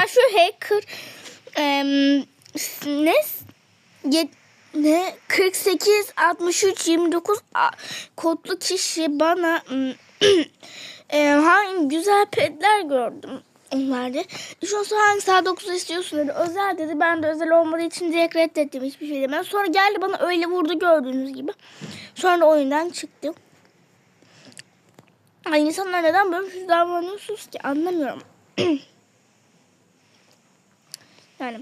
Mesela şu hacker em, ne Yet- ne 48 63 29 a- kodlu kişi bana e, hangi güzel petler gördüm onlarda. An sonra hangi saat 9 istiyorsun dedi. Özel dedi. Ben de özel olmadığı için direkt reddettim. Hiçbir şey demem. Sonra geldi bana öyle vurdu gördüğünüz gibi. Sonra da oyundan çıktım. Ay insanlar neden böyle şey davranıyorsunuz ki anlamıyorum. yani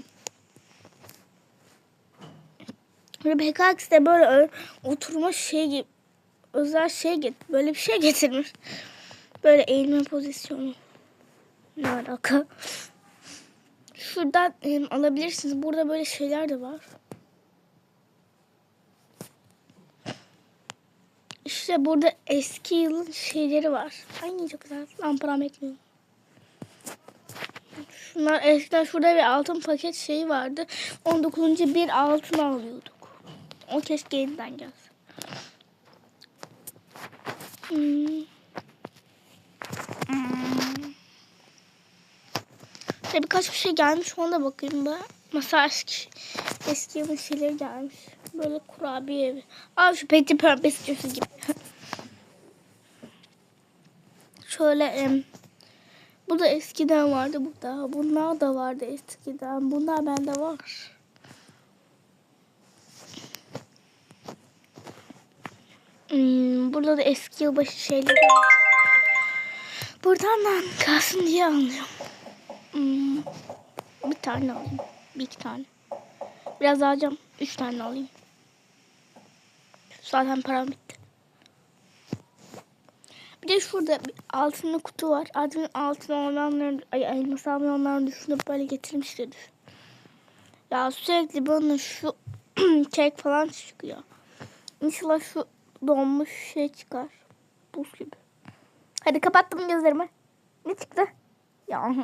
Rebecca X de böyle oturma şey gibi özel şey get böyle bir şey getirmiş. Böyle eğilme pozisyonu. Ne alaka? Şuradan em, alabilirsiniz. Burada böyle şeyler de var. İşte burada eski yılın şeyleri var. Ay çok güzel. Lamparam ekliyor. Şunlar eskiden şurada bir altın paket şeyi vardı. 19. bir altın alıyorduk. O keşke yeniden gelse. Hmm. Hmm. Birkaç bir şey gelmiş ona da bakayım ben. Mesela eski, eski yılın şeyleri gelmiş. Böyle kurabiye evi. Abi şu peti pembesi gibi. Şöyle em, bu da eskiden vardı burada. Bunlar da vardı eskiden. Bunlar bende var. Hmm, burada da eski yılbaşı şeyleri var. Buradan da kalsın diye alıyorum. Hmm, bir tane alayım. Bir iki tane. Biraz alacağım. Üç tane alayım. Zaten param bitti. De şurada bir altınlı kutu var. Adının altın olanların, ay elmas almayanların düşünüp böyle getirmiştir. Ya sürekli bana şu kek falan çıkıyor. İnşallah şu donmuş şey çıkar. Buz gibi. Hadi kapattım gözlerimi. Ne çıktı? Ya.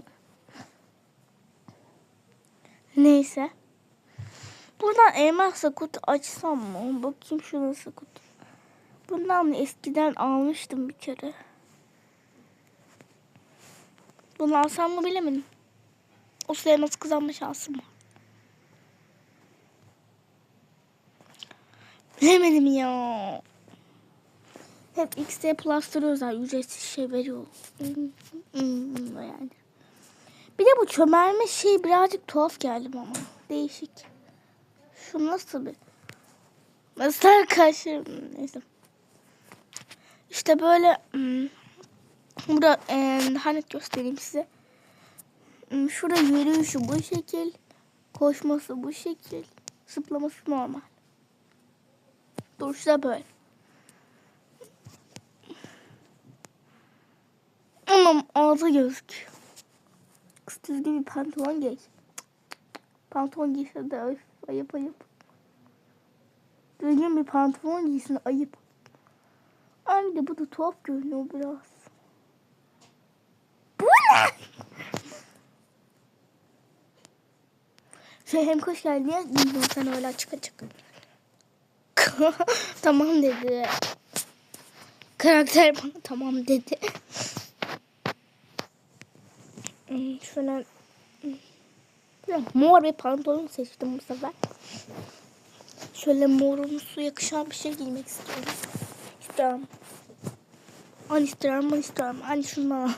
Neyse. Buradan elmasla kutu açsam mı? Bakayım şu nasıl kutu. Bundan eskiden almıştım bir kere. Bunu alsam mı bilemedim. O sıraya nasıl kazanma şansım var. Bilemedim ya. Hep XD Plus'ları özel ücretsiz şey veriyor. Yani. Bir de bu çömelme şey birazcık tuhaf geldi bana. Değişik. Şu nasıl bir... Nasıl arkadaşlar? Neyse. İşte böyle hmm, burada e, daha net göstereyim size. Hmm, Şurada yürüyüşü bu şekil. Koşması bu şekil. Zıplaması normal. Duruşu da böyle. Ama ağzı gözüküyor. Kız düzgün bir pantolon giy. Pantolon giyse de ayıp ayıp. Düzgün bir pantolon giysin ayıp. Ay de bu da tuhaf görünüyor biraz. Bu ne? Şey hem hoş geldin ya sen öyle açık açık. tamam dedi. Karakter bana tamam dedi. Hmm, Şöyle mor bir pantolon seçtim bu sefer. Şöyle morumsu yakışan bir şey giymek istiyorum. İstiyorum. Al istiyorum, al istiyorum. Al şunu.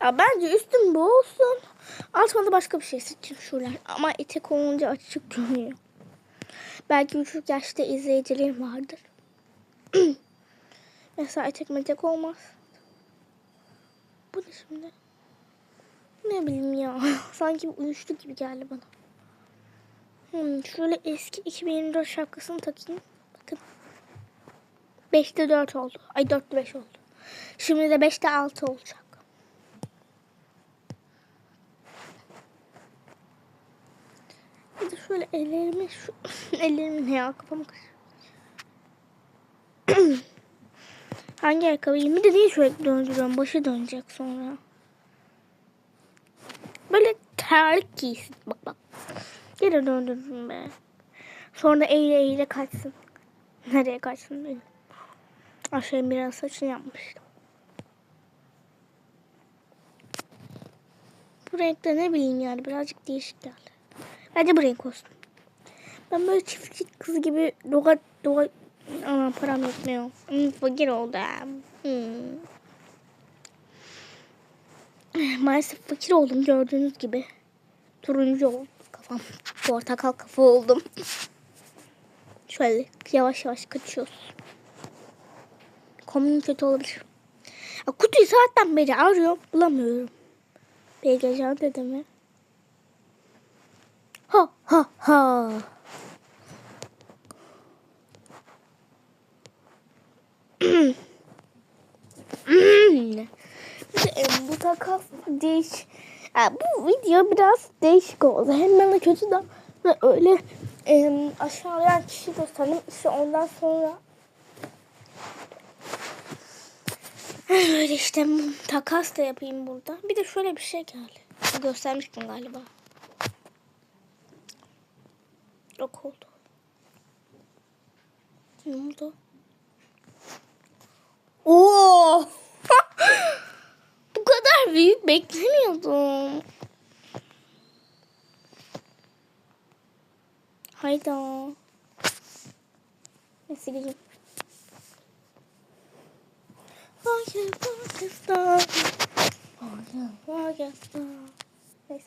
Ya bence üstüm bu olsun. Altına da başka bir şey seçin şuralar. Ama etek olunca açık görünüyor. Belki küçük yaşta izleyicilerim vardır. Mesela etek metek olmaz. Bu ne şimdi? Ne bileyim ya. Sanki uyuştu gibi geldi bana. Hmm, şöyle eski 2024 şapkasını takayım. Bakın. 5'te 4 oldu. Ay 4'te 5 oldu. Şimdi de 5'te 6 olacak. Bir de şöyle ellerimi şu ellerimi ne ya kafamı. Hangi ayakkabıyı? Bir de niye sürekli döndürüyorum? Başı dönecek sonra. Böyle terlik giysin. Bak bak. Gene döndürdüm be. Sonra eğile eğile kaçsın. Nereye kaçtın benim? Aşağıya biraz saçını yapmıştım. Bu renkte ne bileyim yani birazcık değişik geldi. Bence bu renk olsun. Ben böyle çiftçi kız gibi doğa doğa ama param yetmiyor. Hmm, fakir oldum. Hmm. Maalesef fakir oldum gördüğünüz gibi. Turuncu oldu kafam. Portakal kafa oldum. Şöyle yavaş yavaş kaçıyoruz. Kombin kötü olabilir. Ya, kutuyu saatten beri arıyorum bulamıyorum. Beygecan dedemi. Ha ha ha. Takas değiş. Ya, bu video biraz değişik oldu. Hem bana kötü de öyle e, aşağılayan kişi gösterdim. İşte ondan sonra öyle işte takas da yapayım burada. Bir de şöyle bir şey geldi. Göstermiştim galiba. Yok oldu. Ne oldu? Oo! Kadar büyük beklemiyordum. Hayda. Neyse gideyim. Pakistan. Hayır, Pakistan. Neyse.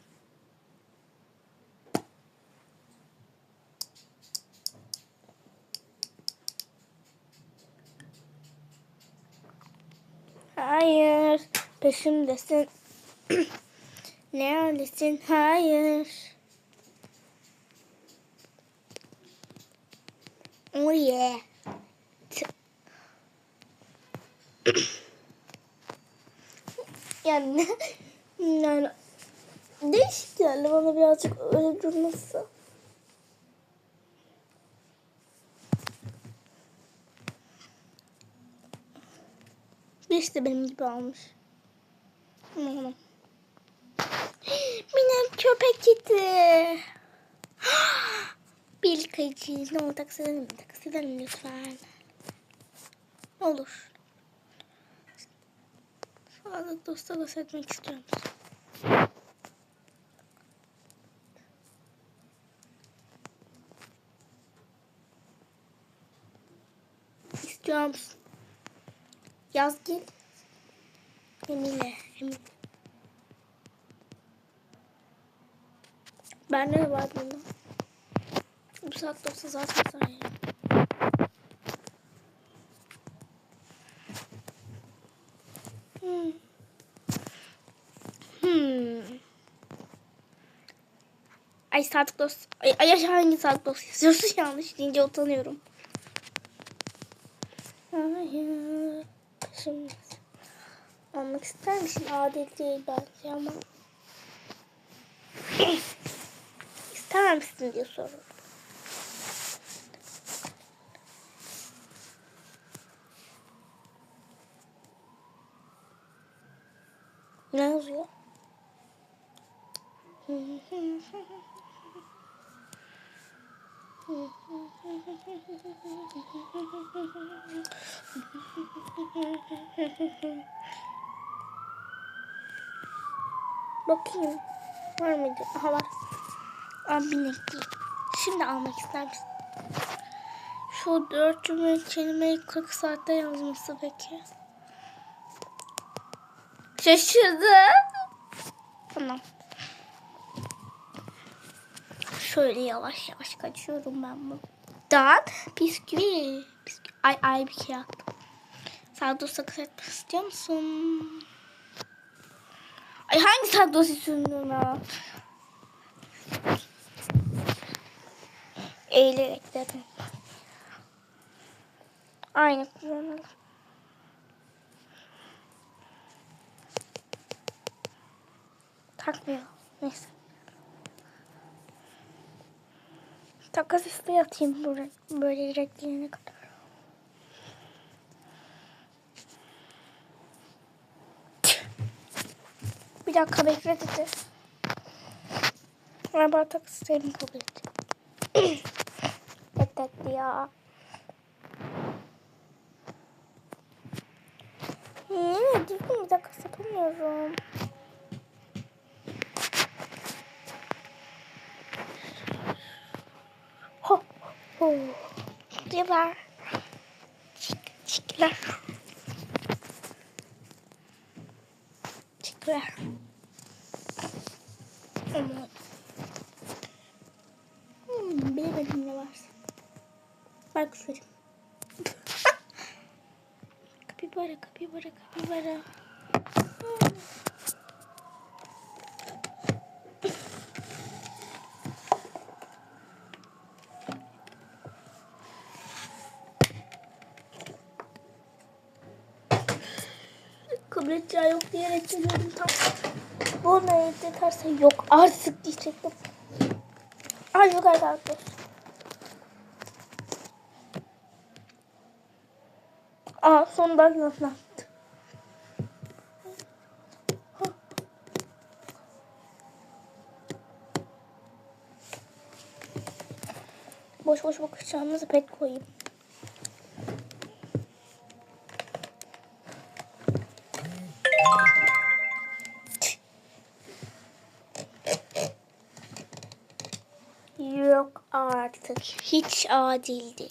Peşimdesin. Neredesin? Hayır. Oh yeah. Yani yani değişik geldi bana birazcık öyle durması. Bir de benim gibi almış. Tamam. Benim köpek gitti. Bir kayıcı. Ne olur taksi edelim mi? Taksi edelim lütfen. Olur. Sağlık dosta göstermek istiyorum. İstiyor? Yaz gel. Emine. Emine. Bende de var bunda. Bu saatte olsa zaten sayarım. Hmm. Hmm. Ay saat dost. Ay, ay hangi saat dost yazıyorsun yanlış deyince utanıyorum. Hayır. Şimdi almak ister misin? Adil değil bence ama. İster misin diye soruyorum. Ne yazıyor? Bakayım. Var mıydı? Aha var. Değil. Şimdi almak ister misin? Şu dört cümle kelimeyi 40 saatte yazması peki. Şaşırdı. Tamam. Şöyle yavaş yavaş kaçıyorum ben buradan. Bisküvi. Bisküvi. Ay ay bir şey attım. Sağ dur sakız etmek istiyor musun? Ay hangi sağ dur istiyorsun ya? Eğilerek dedim. Aynı kullanalım. Takmıyor. Neyse. Takas isteği atayım böyle, böyle direkt gelene kadar. Bir dakika bekle dedi. Ben bardak isterim kabul et. et et ya. Niye düzgün bir dakika satamıyorum. Ho ho. Diyorlar. Çik, çikler. Çıklar. Aman. Hmm, bilemedim ne varsa. Bak kuşlarım. kapibara, kapibara, kapibara. Kabul edeceği yok diyerek geliyorum tam. Bu ona yeterse yok artık diyecektim. Ay yok arkadaşlar. Aa sonunda yönlendim. Boş boş bakacağımızı pet koyayım. Artık. Hiç adildi.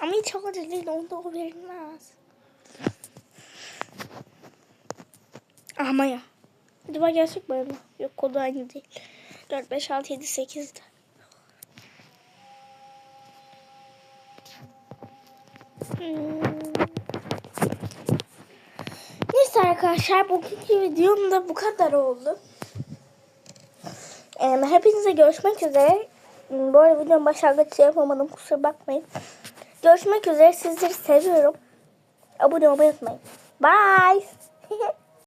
Ama hiç adil değil. Onda o verilmez. Ama ya. Acaba gerçek mi? ama? Yok kodu aynı değil. 4, 5, 6, 7, 8'de. Hmm. Neyse arkadaşlar bugünkü videom da bu kadar oldu. Ee, hepinize görüşmek üzere. Bu arada videonun başlangıçta yapamadım kusura bakmayın. Görüşmek üzere sizleri seviyorum. Abone olmayı unutmayın. Bye.